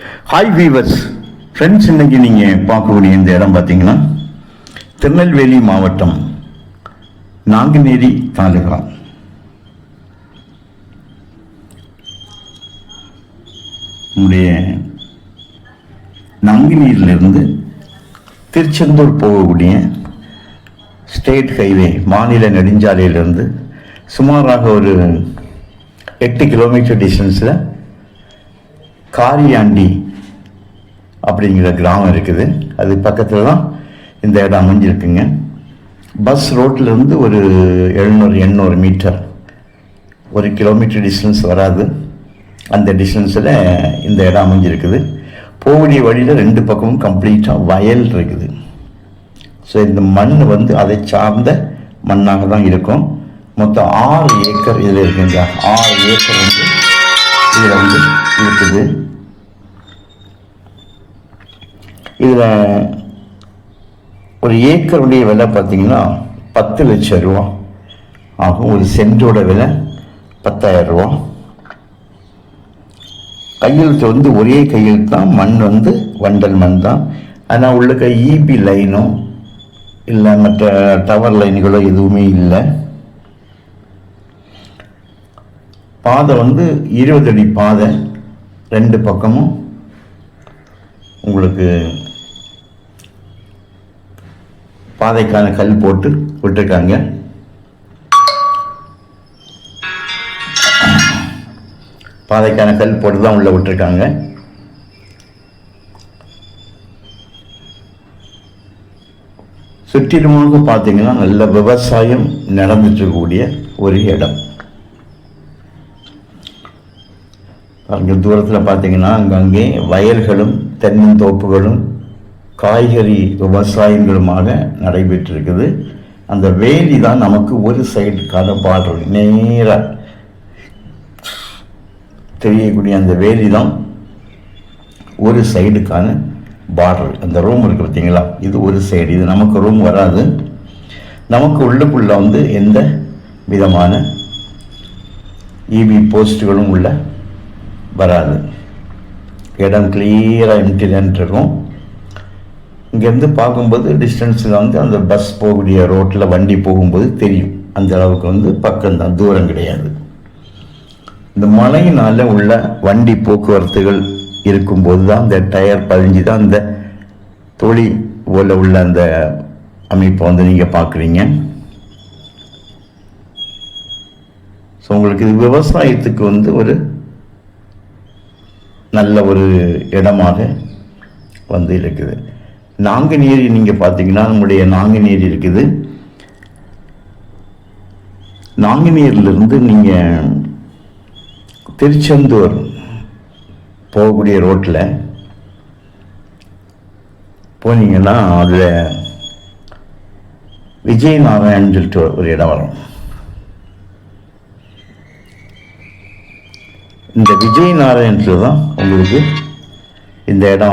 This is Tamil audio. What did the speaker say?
ஹாய் வீவர்ஸ் ஃப்ரெண்ட்ஸ் இன்னைக்கு நீங்கள் பார்க்கக்கூடிய இந்த இடம் பார்த்தீங்கன்னா திருநெல்வேலி மாவட்டம் நாங்குநேரி தாலுகா. நம்முடைய நாங்குநேரிலிருந்து திருச்செந்தூர் போகக்கூடிய ஸ்டேட் ஹைவே மாநில நெடுஞ்சாலையிலிருந்து சுமாராக ஒரு எட்டு கிலோமீட்டர் டிஸ்டன்ஸில் காரியாண்டி அப்படிங்கிற கிராமம் இருக்குது. அது பக்கத்தில் தான் இந்த இடம் அமைஞ்சிருக்குங்க. பஸ் ரோட்டிலேருந்து ஒரு எழுநூறு எண்ணூறு மீட்டர். ஒரு கிலோமீட்டர் டிஸ்டன்ஸ் வராது. அந்த டிஸ்டன்ஸில் இந்த இடம் அமைஞ்சிருக்குது. போகக்கூடிய வழியில் ரெண்டு பக்கமும் கம்ப்ளீட்டாக வயல் இருக்குது. ஸோ இந்த மண் வந்து அதை சார்ந்த மண்ணாக தான் இருக்கும். மொத்தம் ஆறு ஏக்கர் இதில் இருக்குங்க. ஆறு ஏக்கர் வந்து இதில் வந்து இருக்குது. இதில் ஒரு ஏக்கருடைய விலை பார்த்தீங்கன்னா பத்து லட்சம் ரூபா ஆகும். ஒரு சென்டோட விலை பத்தாயிரம் ரூபா. கையெழுத்து வந்து ஒரே கையெழுத்து தான். மண் வந்து வண்டல் மண் தான். ஆனால் உள்ளக்க இபி லைனோ இல்லை மற்ற டவர் லைன்களோ எதுவுமே இல்லை. பாதை வந்து இருபது அடி பாதை ரெண்டு பக்கமும் உங்களுக்கு பாதைக்கான கல் போட்டு விட்டுருக்காங்க. பாதைக்கான கல் போட்டு தான் உள்ளே விட்டுருக்காங்க. சுற்றிலுமாக பார்த்தீங்கன்னா நல்ல விவசாயம் நடந்துட்டு இருக்கக்கூடிய ஒரு இடம். அங்கே தூரத்தில் பார்த்தீங்கன்னா அங்கங்கே வயல்களும் தென்னந்தோப்புகளும் காய்கறி விவசாயங்களுமாக நடைபெற்றிருக்குது. அந்த வேலி தான் நமக்கு ஒரு சைடுக்கான பார்டர் நேராக தெரியக்கூடிய அந்த வேலி தான் ஒரு சைடுக்கான பார்டர் அந்த ரூம் இருக்குது பார்த்தீங்களா இது ஒரு சைடு இது நமக்கு ரூம் வராது. நமக்கு உள்ளுக்குள்ள வந்து எந்த விதமான இபி போஸ்ட்டுகளும் உள்ள வராது. இடம் கிளியராக எம்டிலன்ட் இருக்கும் இங்கேருந்து பார்க்கும்போது டிஸ்டன்ஸில் வந்து அந்த பஸ் போகக்கூடிய ரோட்டில் வண்டி போகும்போது தெரியும். அந்த அளவுக்கு வந்து பக்கம்தான் தூரம் கிடையாது. இந்த மழையினால் உள்ள வண்டி போக்குவரத்துகள் இருக்கும்போது தான் அந்த டயர் பதிஞ்சு தான் அந்த தொழி போல் உள்ள அந்த அமைப்பை வந்து நீங்கள் பார்க்குறீங்க. ஸோ உங்களுக்கு இது விவசாயத்துக்கு வந்து ஒரு நல்ல ஒரு இடமாக வந்து இருக்குது. நாங்குநேரி நீங்கள் பார்த்தீங்கன்னா நம்முடைய நாங்குநேரி இருக்குது. நாங்குநேரிலிருந்து நீங்கள் திருச்செந்தூர் போகக்கூடிய ரோட்டில் போனீங்கன்னா அதில் விஜய் நாராயண் சொல்லிட்டு ஒரு இடம் வரும். இந்த விஜய் நாராயணத்தில் தான் உங்களுக்கு இந்த இடம்